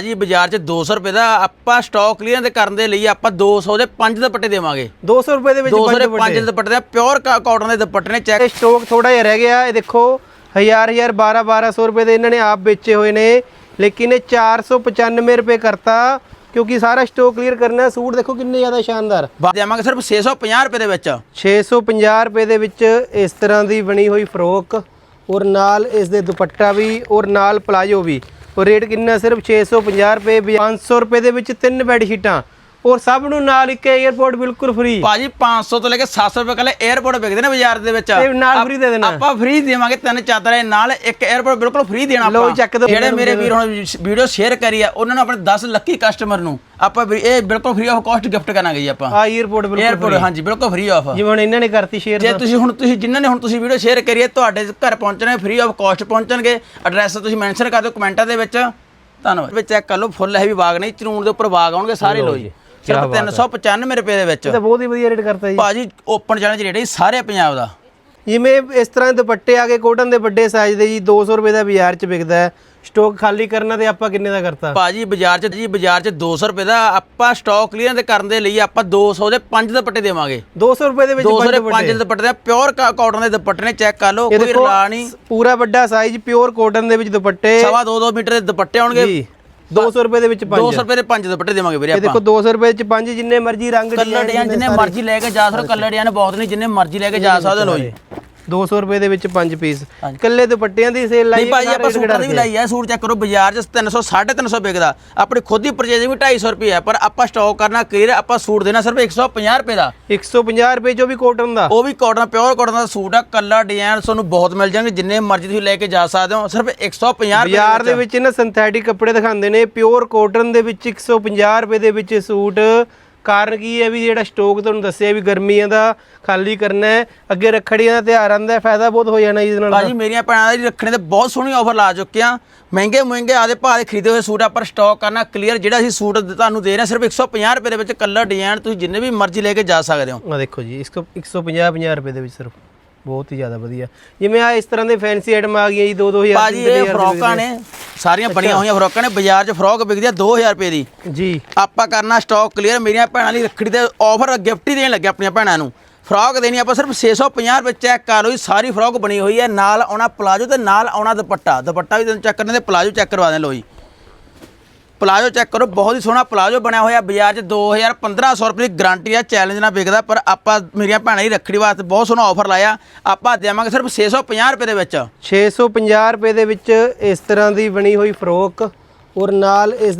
ਜੀ ਬਾਜ਼ਾਰ 'ਚ 200 ਰੁਪਏ ਦਾ ਆਪਾਂ ਸਟਾਕ ਕਲੀਅਰ ਦੇ ਕਰਨ ਦੇ ਲਈ ਆਪਾਂ 200 ਦੇ 5 ਦੁਪੱਟੇ ਦੇਵਾਂਗੇ। 200 ਰੁਪਏ ਦੇ ਵਿੱਚ 200 ਦੇ ਪੰਜ 5 ਦੁਪੱਟੇ ਦਾ ਪਿਓਰ ਕਾਟਨ ਦੇ ਦੁਪੱਟੇ ਨੇ ਚੈੱਕ ਸਟਾਕ ਥੋੜਾ ਜਿਹਾ ਰਹਿ ਗਿਆ ਇਹ ਦੇਖੋ ਹਜ਼ਾਰ ਹਜ਼ਾਰ 12 1200 ਰੁਪਏ ਦੇ ਇਹਨਾਂ ਨੇ ਆਪ ਵੇਚੇ ਹੋਏ ਨੇ ਲੇਕਿਨ ਇਹ 495 ਰੁਪਏ ਕਰਤਾ ਕਿਉਂਕਿ ਸਾਰਾ ਸਟਾਕ ਕਲੀਅਰ ਕਰਨਾ ਹੈ। ਸੂਟ ਦੇਖੋ ਕਿੰਨੇ ਜ਼ਿਆਦਾ ਸ਼ਾਨਦਾਰ। ਦੇਵਾਂਗੇ ਸਿਰਫ 650 ਰੁਪਏ ਦੇ ਵਿੱਚ। 650 ਰੁਪਏ ਦੇ ਵਿੱਚ ਇਸ ਤਰ੍ਹਾਂ ਦੀ ਬਣੀ ਹੋਈ ਫਰੋਕ ਔਰ ਨਾਲ ਇਸ ਦੇ ਦੁਪੱਟਾ ਵੀ ਔਰ ਨਾਲ ਪਲਾਜੋ ਵੀ। ਉਹ ਰੇਟ ਕਿੰਨਾ? ਸਿਰਫ 650 ਰੁਪਏ 500 ਰੁਪਏ ਦੇ ਵਿੱਚ ਤਿੰਨ ਬੈੱਡ ਸ਼ੀਟਾਂ ਔਰ ਸਭ ਨੂੰ ਨਾਲ ਇੱਕ 에어ਪੋਰਟ ਬਿਲਕੁਲ ਫ੍ਰੀ ਭਾਜੀ 500 ਤੋਂ ਲੈ ਕੇ 700 ਰੁਪਏ ਕੱਲੇ 에어ਪੋਰਟ ਵਿਕਦੇ ਨੇ ਬਾਜ਼ਾਰ ਦੇ ਵਿੱਚ। ਤੇ ਨਾਲ ਫ੍ਰੀ ਦੇ ਦੇਣਾ। ਆਪਾਂ ਫ੍ਰੀ ਦੇਵਾਂਗੇ ਤਿੰਨ ਚਾਦਰਾਂ ਨਾਲ ਇੱਕ 에어ਪੋਰਟ ਬਿਲਕੁਲ ਫ੍ਰੀ ਦੇਣਾ ਆਪਾਂ। ਜਿਹੜੇ ਮੇਰੇ ਵੀਰ ਹੁਣ ਵੀਡੀਓ ਸ਼ੇਅਰ ਕਰੀ ਆ ਉਹਨਾਂ ਨੂੰ ਆਪਣੇ 10 ਲੱਕੀ ਕਸਟਮਰ ਨੂੰ ਆਪਾਂ ਇਹ ਬਿਲਕੁਲ ਫ੍ਰੀ ਆਫ ਕਾਸਟ ਗਿਫਟ ਕਰਾਂਗੇ ਜੀ ਆਪਾਂ। ਆ 에어ਪੋਰਟ ਬਿਲਕੁਲ 에어ਪੋਰਟ ਹਾਂਜੀ ਬਿਲਕੁਲ ਫ੍ਰੀ ਆਫ ਜਿਵੇਂ ਹੁਣ ਇਹਨਾਂ ਨੇ ਕਰਤੀ ਸ਼ੇਅਰ ਜੇ ਤੁਸੀਂ ਹੁਣ ਤੁਸੀਂ ਜਿਨ੍ਹਾਂ ਨੇ ਹੁਣ ਤੁਸੀਂ ਵੀਡੀਓ ਸ਼ੇਅਰ ਕਰੀ ਹੈ ਤੁਹਾਡੇ ਘਰ ਪਹੁੰਚਣੇ ਫ੍ਰੀ ਆਫ ਕਾਸਟ ਪਹੁੰਚਣਗੇ। ਐਡਰੈਸ ਤੁਸੀਂ ਮੈਂਸ਼ਨ ਕਰ ਦਿਓ ਕਮੈਂਟਾਂ ਦੇ ਵਿੱਚ। ਧੰਨਵਾਦ। ਵਿੱਚ ਚੈੱਕ ਕਰ ਲਓ ਫੁੱਲ ਹੈਵੀ ਬਾਗ ਨਹੀਂ ਚਨੂਨ ਦੇ ਉੱਪਰ ਬਾਗ ਆਉਣਗੇ ਸਾਰੇ ਲੋ ਜੀ। ਸਿਰਫ 395 ਰੁਪਏ ਦੇ ਵਿੱਚ। ਇਹ ਤਾਂ ਬਹੁਤ ਹੀ ਵਧੀਆ ਰੇਟ ਕਰਤਾ ਜੀ। ਭਾਜੀ ਓਪਨ ਚੈਲੰਜ ਰੇਟ ਹੈ ਜੀ ਸਾਰੇ ਪੰਜਾਬ ਦਾ। ਜਿਵੇਂ ਇਸ ਤਰ੍ਹਾਂ ਦੇ ਦੁਪੱਟੇ ਆ ਗਏ ਕੋਟਨ ਦੇ ਵੱਡੇ ਸਾਈਜ਼ ਦੇ ਜੀ 200 ਰੁਪਏ ਦਾ ਬਾਜ਼ਾਰ 'ਚ ਵਿਕਦਾ ਹੈ। ਸਟਾਕ ਖਾਲੀ ਕਰਨਾ ਤੇ ਆਪਾਂ ਕਿੰਨੇ ਦਾ ਕਰਤਾ? ਭਾਜੀ ਬਾਜ਼ਾਰ 'ਚ ਜੀ ਬਾਜ਼ਾਰ 'ਚ 200 ਰੁਪਏ ਦਾ ਆਪਾਂ ਸਟਾਕ ਕਲੀਅਰ ਦੇ ਕਰਨ ਦੇ ਲਈ ਆਪਾਂ 200 ਦੇ 5 ਦੁਪੱਟੇ ਦੇਵਾਂਗੇ। 200 ਰੁਪਏ ਦੇ ਵਿੱਚ 200 ਪੰਜ ਦੇ 5 ਦੁਪੱਟੇ? ਦਾ ਪਿਓਰ ਕਾਟਨ ਦੇ ਦੁਪੱਟੇ ਨੇ ਚੈੱਕ ਕਰ ਲਓ ਕੋਈ ਰਲਾ ਨਹੀਂ। ਪੂਰਾ ਵੱਡਾ ਸਾਈਜ਼ ਪਿਓਰ ਕੋਟਨ ਦੇ ਵਿੱਚ ਦੁਪੱਟੇ। ਸਵਾ 2-2 ਮੀਟਰ ਦੇ ਦੁਪੱਟੇ ਆਉਣਗੇ। 200 ਰੁਪਏ ਦੇ ਵਿੱਚ ਪੰਜ। 200 ਰੁਪਏ ਦੇ 5 ਦੁਪੱਟੇ ਦੇਵਾਂਗੇ ਵੀਰੇ ਇਹ ਆਪਾਂ। ਦੇਖੋ 200 ਰੁਪਏ ਚ ਪੰਜ ਜਿੰਨੇ ਮਰਜ਼ੀ ਰੰਗ ਕਲਰ ਡਿਜ਼ਾਈਨ ਜਿੰਨੇ ਮਰਜ਼ੀ ਲੈ ਕੇ ਜਾ ਸਕਦੇ ਕਲਰ ਡਿਜ਼ਾਈਨ ਬਹੁਤ ਨਹੀਂ ਜਿੰਨੇ ਮਰਜ਼ੀ ਲੈ ਕੇ ਜਾ ਸਕਦੇ ਲੋ ਜੀ। 200 ਰੁਪਏ ਦੇ ਵਿੱਚ ਪੰਜ ਪੀਸ। ਹਾਂਜੀ। ਕੱਲੇ ਦੁਪੱਟਿਆਂ ਦੀ ਸੇਲ ਲਾਈ ਨਹੀਂ ਭਾਜੀ ਆਪਾਂ ਸੂਟਾਂ ਦੀ ਵੀ ਘਟਾ ਲਾਈ ਹੈ ਸੂਟ ਚੈੱਕ ਕਰੋ ਬਾਜ਼ਾਰ 'ਚ 300 350 ਵਿਕਦਾ। ਆਪਣੀ ਖੁਦ ਦੀ ਪਰਚੇਜ਼ਿੰਗ ਵੀ 250 ਰੁਪਏ ਹੈ ਪਰ ਆਪਾਂ ਸਟਾਕ ਕਰਨਾ ਕਲੀਅਰ ਆਪਾਂ ਸੂਟ ਦੇਣਾ ਸਿਰਫ 150 ਰੁਪਏ ਦਾ। ਕੇ। 150 ਰੁਪਏ ਚੋਂ ਵੀ ਕੋਟਨ ਦਾ। ਉਹ ਵੀ ਕਾਟਨ ਪਿਓਰ ਕਾਟਨ ਦਾ ਸੂਟ ਆ ਕਲਰ ਡਿਜ਼ਾਈਨ ਤੁਹਾਨੂੰ ਬਹੁਤ ਮਿਲ ਜਾਣਗੇ ਜਿੰਨੇ ਮਰਜ਼ੀ ਤੁਸੀਂ ਲੈ ਕੇ ਜਾ ਸਕਦੇ ਹੋ ਸਿਰਫ 150 ਰੁਪਏ ਬਾਜ਼ਾਰ ਦੇ ਵਿੱਚ ਨਾ ਸਿੰਥੈਟਿਕ ਕੱਪੜੇ ਦਿਖਾਉਂਦੇ ਨੇ ਪਿਓਰ ਕੋਟਨ ਦੇ ਵਿੱਚ 150 ਰੁਪਏ ਦੇ ਵਿੱਚ ਸੂਟ ਕਾਰਨ ਕੀ ਹੈ ਵੀ ਜਿਹੜਾ ਸਟਾਕ ਤੁਹਾਨੂੰ ਦੱਸਿਆ ਵੀ ਗਰਮੀਆਂ ਦਾ ਖਾਲੀ ਕਰਨਾ ਹੈ ਅੱਗੇ ਰੱਖੜੀਆਂ ਦਾ ਤਿਉਹਾਰ ਆਉਂਦਾ ਹੈ ਫਾਇਦਾ ਬਹੁਤ ਹੋ ਜਾਣਾ ਇਹਦੇ ਨਾਲ। ਭਾਜੀ ਮੇਰੀਆਂ ਭੈਣਾਂ ਦੇ ਰੱਖਣੇ ਤੇ ਬਹੁਤ ਸੋਹਣੀ ਆਫਰ ਲਾ ਚੁੱਕੇ ਆ ਮਹਿੰਗੇ ਮਹਿੰਗੇ ਆਦੇ ਭਾਅ ਦੇ ਖਰੀਦੇ ਹੋਏ ਸੂਟ ਆਪਾਂ ਸਟਾਕ ਕਰਨਾ ਕਲੀਅਰ ਜਿਹੜਾ ਅਸੀਂ ਸੂਟ ਤੁਹਾਨੂੰ ਦੇ ਰਹੇ ਸਿਰਫ 150 ਰੁਪਏ ਦੇ ਵਿੱਚ ਕਲਰ ਡਿਜ਼ਾਈਨ ਤੁਸੀਂ ਜਿੰਨੇ ਵੀ ਮਰਜ਼ੀ ਲੈ ਕੇ ਜਾ ਸਕਦੇ ਹੋ। ਆ ਦੇਖੋ ਜੀ ਇਸ 150 50 ਰੁਪਏ ਦੇ ਵਿੱਚ ਸਿਰਫ। ਬਹੁਤ ਹੀ ਜ਼ਿਆਦਾ ਵਧੀਆ। ਜਿਵੇਂ ਆ ਇਸ ਤਰ੍ਹਾਂ ਦੇ ਫੈਂਸੀ ਆਈਟਮ ਆ ਗਈਆਂ ਜੀ 2 2000 ਭਾਜੀ ਇਹ ਫਰੋਕਾਂ ਨੇ ਸਾਰੀਆਂ ਬਣੀਆਂ ਹੋਈਆਂ ਫਰੋਕਾਂ ਨੇ ਬਾਜ਼ਾਰ 'ਚ ਫਰੋਕ ਵਿਕਦੀ ਆ 2000 ਰੁਪਏ ਦੀ। ਜੀ। ਆਪਾਂ ਕਰਨਾ ਸਟਾਕ ਕਲੀਅਰ ਮੇਰੀਆਂ ਭੈਣਾਂ ਲਈ ਰੱਖੜੀ ਤੇ ਆਫਰ ਗਿਫਟ ਹੀ ਦੇਣ ਲੱਗੇ ਆਪਣੀਆਂ ਭੈਣਾਂ ਨੂੰ। ਫਰੋਕ ਦੇਣੀ ਆਪਾਂ ਸਿਰਫ 650 ਰੁਪਏ ਚੈੱਕ ਕਰ ਲਓ ਜੀ ਸਾਰੀ ਫਰੋਕ ਬਣੀ ਹੋਈ ਹੈ ਨਾਲ ਆਉਣਾ ਪਲਾਜੋ ਤੇ ਨਾਲ ਆਉਣਾ ਦੁਪੱਟਾ। ਦੁਪੱਟਾ ਵੀ ਤੁਹਾਨੂੰ ਚੈੱਕ ਕਰਨੇ ਤੇ ਪਲਾਜੋ ਚੈੱਕ ਕਰਵਾ ਦੇਣ ਲਓ ਜੀ। ਪਲਾਜੋ ਚੈੱਕ ਕਰੋ, ਬਹੁਤ ਹੀ ਸੋਹਣਾ ਪਲਾਜੋ ਬਣਿਆ ਹੋਇਆ ਬਾਜ਼ਾਰ 'ਚ 2000 1500 ਰੁਪਏ ਦੀ ਗਾਰੰਟੀ ਆ ਚੈਲੰਜ ਨਾਲ ਵਿਕਦਾ, ਪਰ ਆਪਾਂ ਮੇਰੀਆਂ ਭੈਣਾਂ ਦੀ ਰੱਖੜੀ ਵਾਸਤੇ ਬਹੁਤ ਸੋਹਣਾ ਆਫਰ ਲਾਇਆ, ਆਪਾਂ ਦੇਵਾਂਗੇ ਸਿਰਫ 650 ਰੁਪਏ ਦੇ ਵਿੱਚ। 650 ਰੁਪਏ ਦੇ ਵਿੱਚ ਇਸ ਤਰ੍ਹਾਂ ਦੀ ਬਣੀ ਹੋਈ ਫਰੋਕ ਔਰ ਨਾਲ ਇਸ